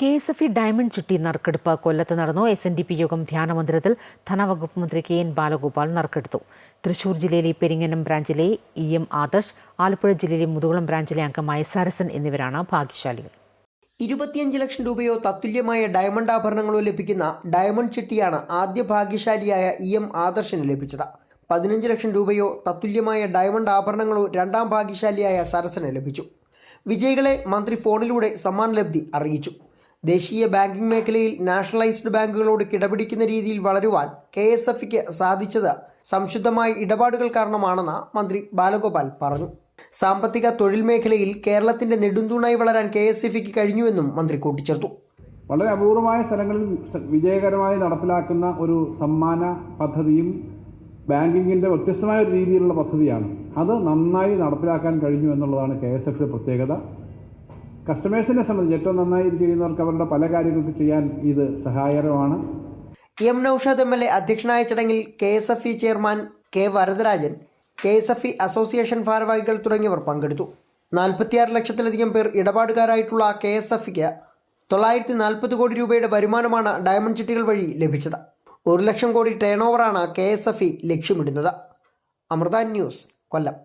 K S F E diamond ചുറ്റി നറുക്കെടുപ്പ് കൊല്ലത്ത് നടന്നു. എസ് എൻ ഡി പി യോഗം ധ്യാനമന്ദിരത്തിൽ ധനവകുപ്പ് മന്ത്രി കെ എൻ ബാലഗോപാൽ നറുക്കെടുത്തു. തൃശൂർ ജില്ലയിലെ പെരിങ്ങനം ബ്രാഞ്ചിലെ ഇ എം ആദർശ് ആലപ്പുഴ ജില്ലയിലെ മുതുകുളം ബ്രാഞ്ചിലെ അംഗമായ സരസൻ എന്നിവരാണ് ഭാഗ്യശാലികൾ. ഇരുപത്തിയഞ്ച് ലക്ഷം രൂപയോ തത്തുല്യമായ ഡയമണ്ട് ആഭരണങ്ങളോ ലഭിക്കുന്ന ഡയമണ്ട് ചിട്ടിയാണ് ആദ്യ ഭാഗ്യശാലിയായ ഇ എം ആദർശന് ലഭിച്ചത്. പതിനഞ്ച് ലക്ഷം രൂപയോ തത്തുല്യമായ ഡയമണ്ട് ആഭരണങ്ങളോ രണ്ടാം ഭാഗ്യശാലിയായ സരസന് ലഭിച്ചു. വിജയികളെ മന്ത്രി ഫോണിലൂടെ സമ്മാനലബ്ധി അറിയിച്ചു. ദേശീയ ബാങ്കിംഗ് മേഖലയിൽ നാഷണലൈസ്ഡ് ബാങ്കുകളോട് കിടപിടിക്കുന്ന രീതിയിൽ വളരുവാൻ കെ എസ് എഫിക്ക് സാധിച്ചത് സംശുദ്ധമായ ഇടപാടുകൾ കാരണമാണെന്ന് മന്ത്രി ബാലഗോപാൽ പറഞ്ഞു. സാമ്പത്തിക തൊഴിൽ മേഖലയിൽ കേരളത്തിന്റെ നെടുന്തൂണായി വളരാൻ കെ എസ് എഫിക്ക് കഴിഞ്ഞുവെന്നും മന്ത്രി കൂട്ടിച്ചേർത്തു. വളരെ അപൂർവമായ സ്ഥലങ്ങളിൽ വിജയകരമായി നടപ്പിലാക്കുന്ന ഒരു സമ്മാന പദ്ധതിയും ബാങ്കിങ്ങിന്റെ വ്യത്യസ്തമായ ഒരു രീതിയിലുള്ള പദ്ധതിയാണ്. അത് നന്നായി നടപ്പിലാക്കാൻ കഴിഞ്ഞു എന്നുള്ളതാണ് കെ എസ് എഫിന്റെ പ്രത്യേകത. കസ്റ്റമേഴ്സിനെ സംബന്ധിച്ച് ഏറ്റവും നന്നായി ഇത് ചെയ്യുന്നവർക്ക് അവരുടെ പല കാര്യങ്ങൾക്ക് ചെയ്യാൻ ഇത് സഹായകരമാണ്. M Noushad M L A അധ്യക്ഷനായ ചടങ്ങിൽ K S F E chairman K Varadarajan K S F E association ഭാരവാഹികൾ തുടങ്ങിയവർ പങ്കെടുത്തു. നാൽപ്പത്തിയാറ് ലക്ഷത്തിലധികം പേർ ഇടപാടുകാരായിട്ടുള്ള കെ എസ് എഫ് ഇക്ക് തൊള്ളായിരത്തി നാൽപ്പത് കോടി രൂപയുടെ വരുമാനമാണ് ഡയമണ്ട് ചിട്ടികൾ വഴി ലഭിച്ചത്. ഒരു ലക്ഷം കോടി ടേൺ ഓവറാണ് കെ എസ് എഫ് ഇ ലക്ഷ്യമിടുന്നത്. അമൃത ന്യൂസ് കൊല്ലം.